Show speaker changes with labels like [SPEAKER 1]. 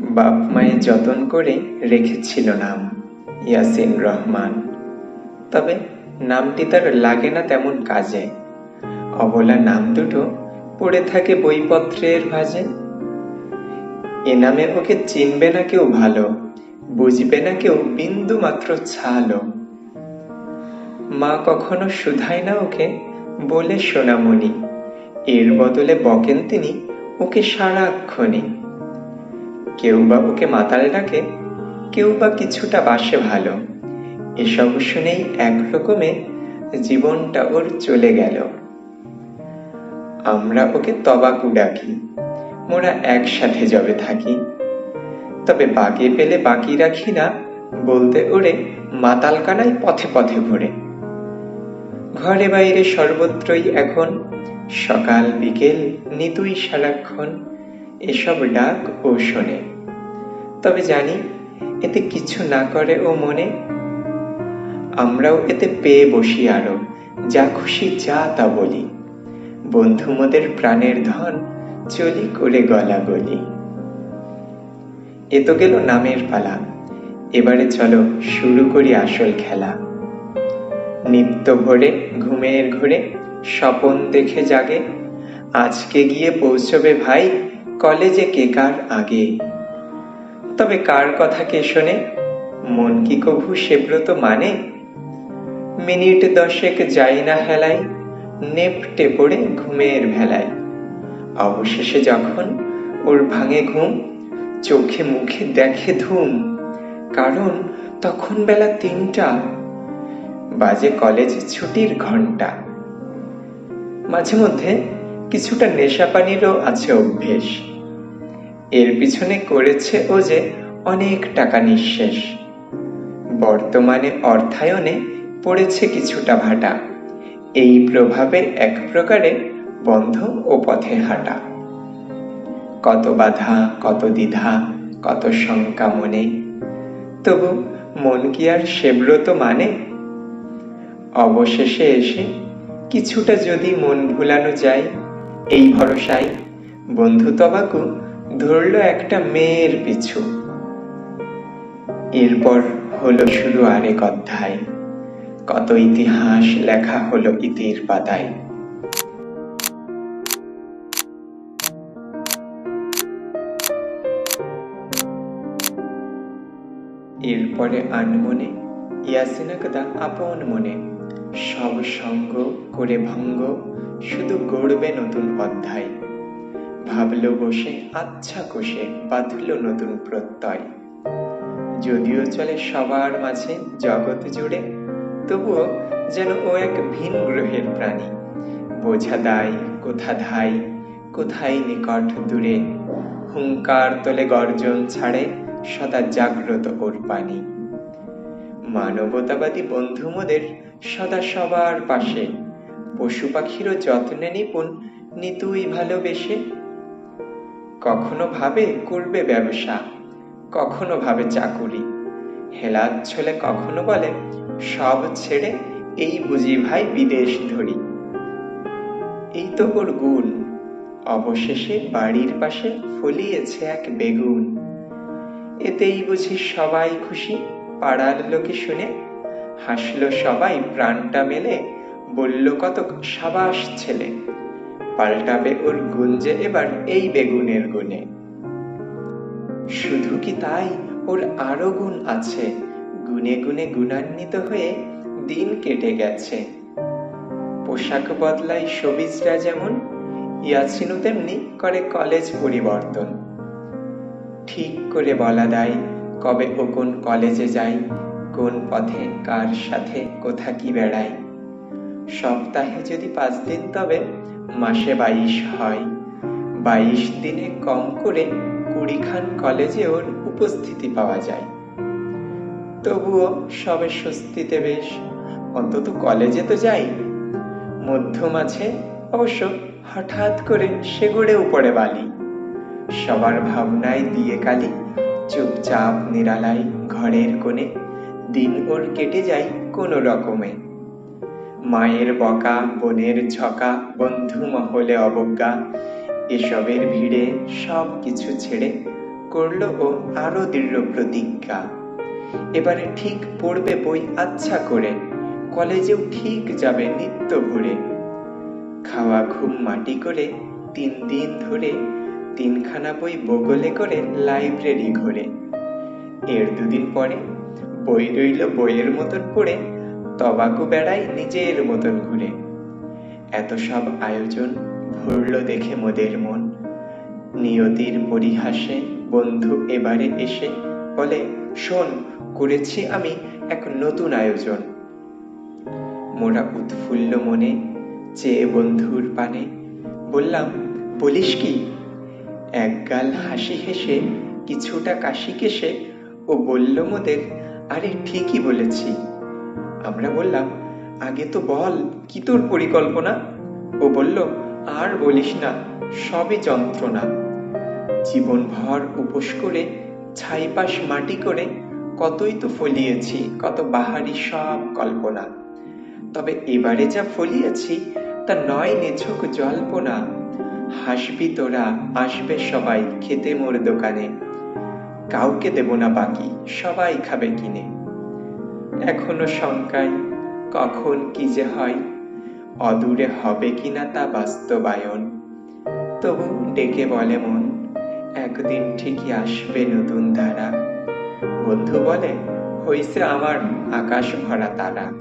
[SPEAKER 1] বাপ মায়ের যতন করে রেখেছিল নাম ইয়াসিন রহমান। তবে নামটি তার লাগে না তেমন কাজে। অবলা নাম দুটো পড়ে থাকে বইপত্রের ভাজে। এ নামে ওকে চিনবে না কেউ ভালো, বুঝবে না কেউ বিন্দু মাত্র ছালো। মা কখনো শুধায় না ওকে বলে সোনামণি, এর বদলে বকেন তিনি ওকে সারাক্ষণই। কেউ বা ওকে মাতাল ডাকে, কেউ বা কিছুটা বাসে ভালো। এসব শুনেই এক রকমে জীবনটা ওর চলে গেল। আমরা ওকে তবাকু ডাকি, মোরা একসাথে জবে থাকি। তবে বাগে পেলে বাকি রাখি না, বলতে ওরে মাতাল কানাই পথে পথে ঘুরে। ঘরে বাইরে সর্বত্রই এখন সকাল, বিকেল, নিতুই সারাক্ষণ। এসব ডাক ও শোনে। তবে জানি এতে কিছু না করে ও মনে, আমরাও এতে পেয়ে বসি আরও, যা খুশি যা তা বলি। বন্ধু মোদের প্রাণের ধন চলি করে গলা গলি। এ তো গেল নামের পালা। এবারে চলো শুরু করি আসল খেলা। নিত্য ভোরে, ঘুমের ঘোরে, স্বপন দেখে জাগে, আজকে গিয়ে পৌঁছবে ভাই কলেজে কে কার আগে? তবে কার কথা কে শোনে? মন কি কভু সে ব্রত মানে? মিনিট দশেক যাই না হেলাই, নেপটে পড়ে ঘুমের ভেলায়। অবশেষে যখন ওর ভাঙে ঘুম, চোখে মুখে দেখে ধুম, কারণ তখন বেলা তিনটা, বাজে কলেজে ছুটির ঘণ্টা। মাঝে মধ্যে কিছুটা নেশা পানিরও আছে অভ্যেস। এর পিছনে করেছে ও যে অনেক টাকা নিঃশেষ। বর্তমানে অর্থায়নে পড়েছে কিছুটা ভাটা। এই প্রভাবে এক প্রকারে বন্ধ ও পথে হাঁটা। কত বাধা, কত দ্বিধা, কত শঙ্কা মনে। তবু মন কি আর সেব্রত মানে? অবশেষে এসে কিছুটা যদি মন ভুলানো যায় এই ভরসায় বন্ধু তবাকু ধরল একটা মেয়ের পিছু। এরপর হলো শুরু আরেক অধ্যায়। কত ইতিহাস লেখা হলো ইতির পাতায়। এরপরে আনমনে ইয়াসিনাকদা আপন মনে সব সঙ্গ করে ভঙ্গ, শুধু গড়বে নতুন অধ্যায়। ভাবলো বসে আচ্ছা কোষে, বাঁধল নতুন প্রত্যয়। যদিও চলে সবার মাঝে জগৎ জুড়ে, তবুও যেন ও এক ভিন গ্রহের প্রাণী। বোঝা দায়, কোথা ধাই কোথায় নিকট দূরে। হুঙ্কার তোলে গর্জন ছাড়ে, সদা জাগ্রত ওর পানি। মানবতাবাদী বন্ধু মোদের সদা সবার পাশে। পশু পাখিরও যত্নে নিপুণ, নিতুই ভালোবেসে। কখনো ভাবে করবে ব্যবসা, কখনো ভাবে চাকুরি হেলার ছলে কখনো বলে, সব ছেড়ে এই বুঝি ভাই বিদেশ ধরি। এই তো ওর গুণ, অবশেষে বাড়ির পাশে ফলিয়েছে এক বেগুন। এতেই বুঝি সবাই খুশি, পাড়ার লোকে শুনে হাসলো সবাই প্রাণটা মেলে, বলল, কতক সাবাস ছেলে, পাল্টাবে ওর গুঞ্জে এবার এই বেগুনের গুণে। শুধু কি তাই ওর আরও গুণ আছে, গুণে গুণে গুণান্বিত হয়ে দিন কেটে গেছে। পোশাক বদলায় সবিজরা যেমন, ইয়াছিনু তেমনি করে কলেজ পরিবর্তন। ঠিক করে বলা দেয় কবে ও কোন কলেজে যায় কোন পথে, কার সাথে, কোথা কি বেড়ায়? সপ্তাহে যদি পাঁচ দিন তবে মাসে বাইশ হয়। বাইশ দিনে কম করে কুড়িখান কলেজে ওর উপস্থিতি পাওয়া যায়। তবুও সবে স্বস্তিতে বেশ। অন্তত কলেজে তো যাই। মধ্য মাঝে অবশ্য হঠাৎ করে সে গড়েও পড়ে বালি। সবার ভাবনায় দিয়ে কালি, চুপচাপ নিরালাই ঘরের কোণে দিন ওর কেটে যায় কোনো রকমে। মায়ের বকা, বোনের ঝকা বন্ধু মহলে অবজ্ঞা, এসবের ভিড়ে সব কিছু ছেড়ে করল ও আরও দৃঢ় প্রতিজ্ঞা। এবারে ঠিক পড়বে বই আচ্ছা করে, কলেজেও ঠিক যাবে নিত্য ভরে। খাওয়া ঘুম মাটি করে তিন দিন ধরে তিনখানা বই বগলে করে লাইব্রেরি ঘোরে। এর দুদিন পরে বই রইল বইয়ের মতন পড়ে তবাকু বেড়াই নিজের মতন ঘুরে। এত সব আয়োজন ভরল দেখে মোদের মন। নিয়তির পরিহাসে বন্ধু এবারে এসে বলে, শোন, করেছি আমি এক নতুন আয়োজন। মোরা উৎফুল্ল মনে চেয়ে বন্ধুর পানে বললাম, বলিস কি? একগাল হাসি হেসে কিছুটা কাশি কেসে ও বলল মোদের আরে, ঠিকই বলেছি। আমরা বললাম, আগে তো বল, কি তোর পরিকল্পনা? ও বলল, আর বলিস না সবই যন্ত্রণা। জীবনভর উপোস করে, ছাইপাশ মাটি করে, কতই তো ফলিয়েছি, কত বাহারি সব কল্পনা। তবে এবারে যা ফলিয়েছি, তা নয় নিছক জল্পনা। হাসবি তোরা, আসবে সবাই, খেতে মোর দোকানে। কাউকে দেব না বাকি, সবাই খাবে কিনে। এখনও শঙ্কায়, কখন কি যে হয়, অদূরে হবে কিনা তা বাস্তবায়ন। তবু ডেকে বলে মন, একদিন ঠিকই আসবে নতুন ধারা। বন্ধু বলে, হইছে আমার আকাশ ভরা তারা।